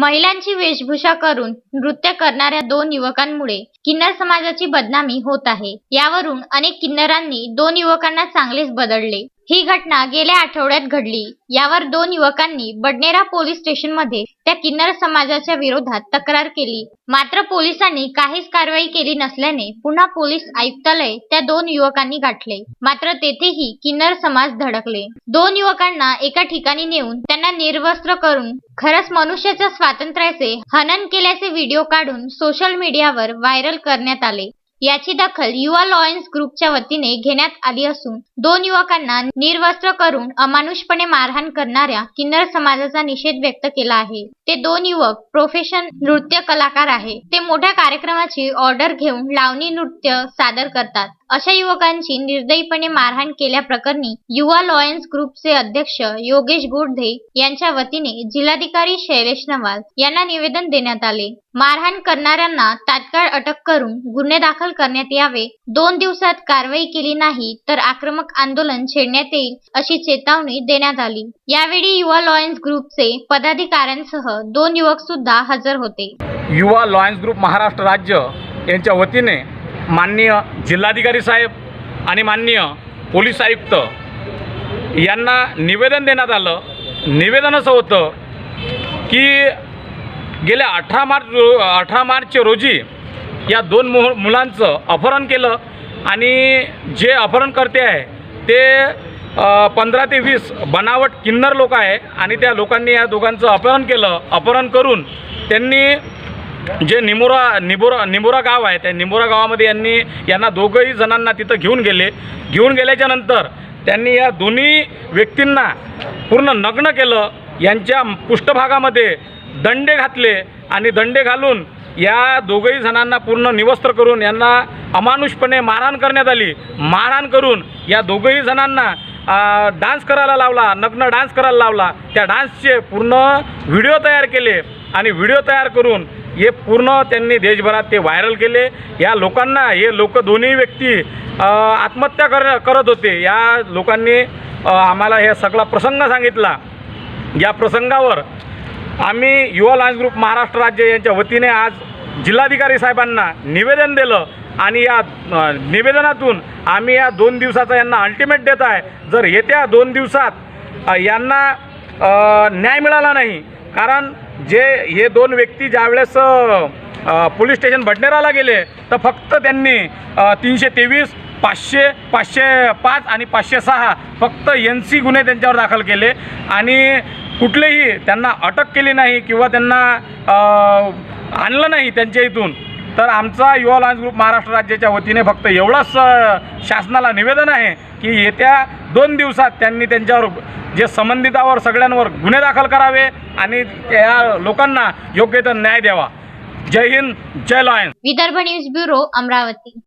महिलांची वेशभूषा करून नृत्य करणाऱ्या दोन युवकांमुळे किन्नर समाजाची बदनामी होत आहे. यावरून अनेक किन्नरांनी दोन युवकांना चांगलेच बदलले. ही घटना गेल्या आठवड्यात घडली. यावर दोन युवकांनी बडनेरा पोलीस स्टेशनमध्ये त्या किन्नर समाजाच्या विरोधात तक्रार केली. मात्र पोलिसांनी काहीच कारवाई केली नसल्याने पुन्हा पोलीस आयुक्तालय त्या दोन युवकांनी गाठले. मात्र तेथेही किन्नर समाज धडकले. दोन युवकांना एका ठिकाणी नेऊन त्यांना निर्वस्त्र करून खरंच मनुष्याच्या स्वातंत्र्याचे हनन केल्याचे व्हिडिओ काढून सोशल मीडियावर व्हायरल करण्यात आले. याची दखल युवा लॉयन्स ग्रुपच्या वतीने घेण्यात आली असून दोन युवकांना निर्वस्त्र करून अमानुषपणे मारहाण करणाऱ्या किन्नर समाजाचा निषेध व्यक्त केला आहे. ते दोन युवक प्रोफेशन नृत्य कलाकार आहे. ते मोठ्या कार्यक्रमाची ऑर्डर घेऊन लावणी नृत्य सादर करतात. अशा युवकांची निर्दयीपणे मारहाण केल्याप्रकरणी युवा लॉयन्स ग्रुपचे अध्यक्ष योगेश गोडधे यांच्या वतीने जिल्हाधिकारी शैलेश नवाल यांना निवेदन देण्यात आले. मारहाण करणाऱ्यांना तात्काळ अटक करून गुन्हे दाखल करण्यात यावे. दोन दिवसात कारवाई केली नाही तर आक्रमक आंदोलन छेडण्यात येईल अशी चेतावणी देण्यात आली. यावेळी युवा लॉयन्स ग्रुपचे पदाधिकाऱ्यांसह दोन युवक सुद्धा हजर होते. युवा लॉयन्स ग्रुप महाराष्ट्र राज्य यांच्या वतीने माननीय जिल्हाधिकारी साहेब आणि माननीय पोलीस आयुक्त यांना निवेदन देण्यात आलं. निवेदन असं होतं की गेल्या अठरा मार्च अठरा मार्च रोजी या दोन मु मुलांचं अपहरण केलं आणि जे अपहरणकर्ते आहे ते पंधरा ते वीस बनावट किन्नर लोक आहे आणि त्या लोकांनी या दोघांचं अपहरण केलं. अपहरण करून त्यांनी जे निमोरा निबोरा निमोरा गाव आहे त्या निमोरा गावामध्ये यांनी यांना दोघंही जणांना तिथं घेऊन गेले. घेऊन गेल्याच्यानंतर त्यांनी या दोन्ही व्यक्तींना पूर्ण नग्न केलं. यांच्या पृष्ठभागामध्ये दंडे घातले आणि दंडे घालून या दोघही जणांना पूर्ण निवस्त्र करून यांना अमानुषपणे मारहाण करण्यात आली. मारहाण करून या दोघंही जणांना डान्स करायला लावला नग्न डान्स करायला लावला. त्या डान्सचे पूर्ण व्हिडिओ तयार केले आणि व्हिडिओ तयार करून हे पूर्ण त्यांनी देशभरात ते व्हायरल केले. या लोकांना हे लोक दोन्ही व्यक्ती आत्महत्या कर करत होते. या लोकांनी आम्हाला हे सगळा प्रसंग सांगितला. या प्रसंगावर आम्ही युवा लायन्स ग्रुप महाराष्ट्र राज्य यांच्या वतीने आज जिल्हाधिकारी साहेबांना निवेदन दिलं आणि या निवेदनातून आम्ही या दोन दिवसाचा यांना अल्टिमेट देत आहे. जर येत्या दोन दिवसात यांना न्याय मिळाला नाही कारण जे हे दोन व्यक्ती ज्यावेळेस पोलीस स्टेशन भटनेराला गेले तर फक्त त्यांनी तीनशे तेवीस पाचशे पाचशे पाच आणि पाचशे सहा फक्त एन सी गुन्हे त्यांच्यावर दाखल केले. आणि कुठलेही त्यांना अटक केली नाही किंवा त्यांना आणलं नाही त्यांच्या इथून तर आमचा युवा लॉन्स ग्रुप महाराष्ट्र राज्याच्या वतीने फक्त एवढंच शासनाला निवेदन आहे की येत्या दोन दिवसात त्यांनी त्यांच्यावर जे संबंधितावर सगळ्यांवर गुन्हे दाखल करावे आणि त्या लोकांना योग्य तो न्याय द्यावा. जय हिंद जय lions. Vidarbha news bureau Amravati.